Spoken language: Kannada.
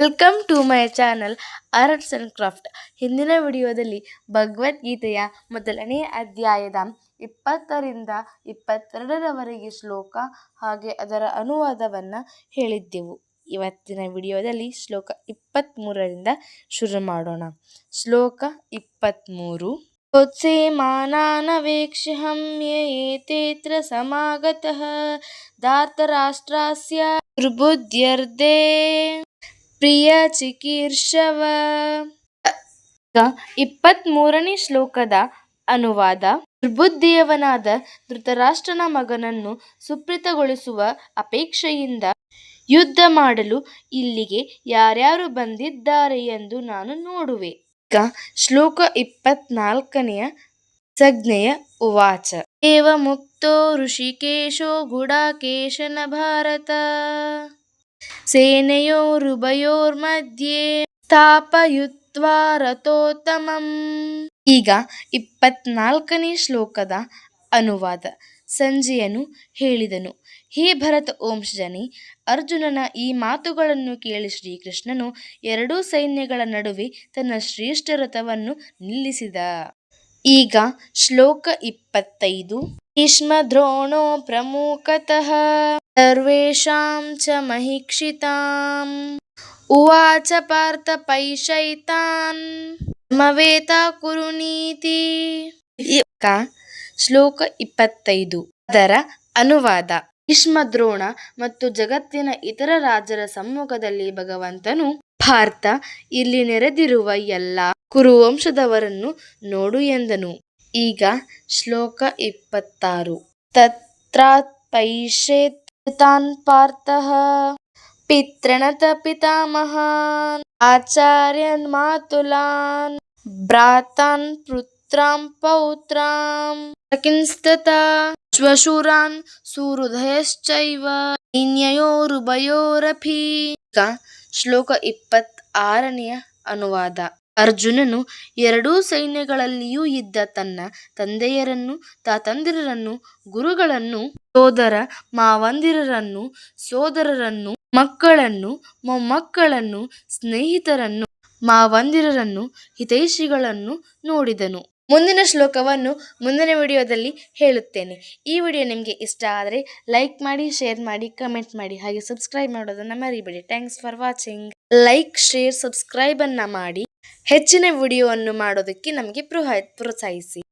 Welcome to my channel arts and craft ಹಿಂದಿನ ವಿಡಿಯೋದಲ್ಲಿ ಭಗವದ್ಗೀತೆಯ ಮೊದಲನೇ ಅಧ್ಯಾಯದ ಇಪ್ಪತ್ತರಿಂದ ಇಪ್ಪತ್ತೆರಡರವರೆಗೆ ಶ್ಲೋಕ ಹಾಗೆ ಅದರ ಅನುವಾದವನ್ನು ಹೇಳಿದ್ದೆವು. ಇವತ್ತಿನ ವಿಡಿಯೋದಲ್ಲಿ ಶ್ಲೋಕ ಇಪ್ಪತ್ತ್ಮೂರರಿಂದ ಶುರು ಮಾಡೋಣ. ಶ್ಲೋಕ ಇಪ್ಪತ್ತ್ಮೂರು ಮಾನಾನವೇಕ್ಷ್ಯಹಂ ಏತೇತ್ರ ಸಮಾಗತಃ ಧಾರ್ತರಾಷ್ಟ್ರಸ್ಯ ದುರ್ಬುದ್ಧ್ಯರ್ಧೇ ಪ್ರಿಯ ಚಿಕೀರ್ಷವ. ಇಪ್ಪತ್ತ್ಮೂರನೇ ಶ್ಲೋಕದ ಅನುವಾದ. ದುರ್ಬುದ್ಧಿಯವನಾದ ಧೃತರಾಷ್ಟ್ರನ ಮಗನನ್ನು ಸುಪ್ರೀತಗೊಳಿಸುವ ಅಪೇಕ್ಷೆಯಿಂದ ಯುದ್ಧ ಮಾಡಲು ಇಲ್ಲಿಗೆ ಯಾರ್ಯಾರು ಬಂದಿದ್ದಾರೆ ಎಂದು ನಾನು ನೋಡುವೆ. ಈಗ ಶ್ಲೋಕ ಇಪ್ಪತ್ನಾಲ್ಕನೆಯ ಸಜ್ಞೆಯ ಉವಾಚ. ಏವ ಮುಕ್ತೋ ಋಷಿಕೇಶೋ ಗುಡಾಕೇಶನ ಭಾರತ. ಸೇನೆಯೋರುಭಯೋರ್ಮಧ್ಯೆ ಸ್ಥಾಪಯುತ್ವಾ ರಥೋತ್ತಮಂ. ಈಗ ಇಪ್ಪತ್ನಾಲ್ಕನೇ ಶ್ಲೋಕದ ಅನುವಾದ. ಸಂಜೆಯನು ಹೇಳಿದನು, ಹೇ ಭರತ ಓಂಶಜನಿ ಅರ್ಜುನನ ಈ ಮಾತುಗಳನ್ನು ಕೇಳಿ ಶ್ರೀಕೃಷ್ಣನು ಎರಡೂ ಸೈನ್ಯಗಳ ನಡುವೆ ತನ್ನ ಶ್ರೇಷ್ಠ ರಥವನ್ನು ನಿಲ್ಲಿಸಿದ. ಈಗ ಶ್ಲೋಕ ಇಪ್ಪತ್ತೈದು. ಭೀಷ್ಮ ದ್ರೋಣೋ ಪ್ರಮುಖತಃ ಸರ್ವೇಷಾಂ ಚ ಮಹಿಕ್ಷಿತಾಂ. ಉವಾಚ ಪಾರ್ಥ ಪೈಶೈತಾನ್. ಮವೇತ ಕುರುನೀತಿ. ಈಗ ಶ್ಲೋಕ ಇಪ್ಪತ್ತೈದು. ಅದರ ಅನುವಾದ ಭೀಷ್ಮ ದ್ರೋಣ ಮತ್ತು ಜಗತ್ತಿನ ಇತರ ರಾಜರ ಸಮ್ಮುಖದಲ್ಲಿ ಭಗವಂತನು ಭಾರತ ಇಲ್ಲಿ ನೆರೆದಿರುವ ಎಲ್ಲ ಕುರುವಂಶದವರನ್ನು ನೋಡು ಎಂದನು. ಈಗ ಶ್ಲೋಕ ಇಪ್ಪತ್ತಾರು. ತತ್ರಾತ್ಪೈಷೇತಾನ್ ಪಾರ್ಥಃ. ಪಿತೃಣತ ಪಿತಾಮಹಾನ್. ಆಚಾರ್ಯನ್ ಮಾತುಲಾನ್. ಭ್ರಾತಾನ್ ಪುತ್ರಾಂ ಪೌತ್ರಾಂ. ಕಿಂಸ್ತತ ಶ್ವಶುರಾನ್ ಸುಹೃದಯಶ್ಚೈವ. ಸೈನ್ಯಯೋರುಭಯೋರಪಿ ಈಗ ಶ್ಲೋಕ ಇಪ್ಪತ್ತಾರನೆಯ ಅನುವಾದ. ಅರ್ಜುನನು ಎರಡೂ ಸೈನ್ಯಗಳಲ್ಲಿಯೂ ಇದ್ದ ತನ್ನ ತಂದೆಯರನ್ನು, ತಾತಂದಿರರನ್ನು, ಗುರುಗಳನ್ನು, ಸೋದರ ಮಾವಂದಿರರನ್ನು, ಸೋದರರನ್ನು, ಮಕ್ಕಳನ್ನು, ಮೊಮ್ಮಕ್ಕಳನ್ನು, ಸ್ನೇಹಿತರನ್ನು, ಮಾವಂದಿರರನ್ನು, ಹಿತೈಷಿಗಳನ್ನು ನೋಡಿದನು. ಮುಂದಿನ ಶ್ಲೋಕವನ್ನು ಮುಂದಿನ ವಿಡಿಯೋದಲ್ಲಿ ಹೇಳುತ್ತೇನೆ. ಈ ವಿಡಿಯೋ ನಿಮಗೆ ಇಷ್ಟ ಆದರೆ ಲೈಕ್ ಮಾಡಿ, ಶೇರ್ ಮಾಡಿ, ಕಮೆಂಟ್ ಮಾಡಿ, ಹಾಗೆ ಸಬ್ಸ್ಕ್ರೈಬ್ ಮಾಡೋದನ್ನು ಮರಿಬೇಡಿ. Thanks for watching like, share, ಸಬ್ಸ್ಕ್ರೈಬನ್ನು ಮಾಡಿ. ಹೆಚ್ಚಿನ ವಿಡಿಯೋವನ್ನು ಮಾಡೋದಕ್ಕೆ ನಮಗೆ ಪ್ರೋಹ ಪ್ರೋತ್ಸಾಹಿಸಿ.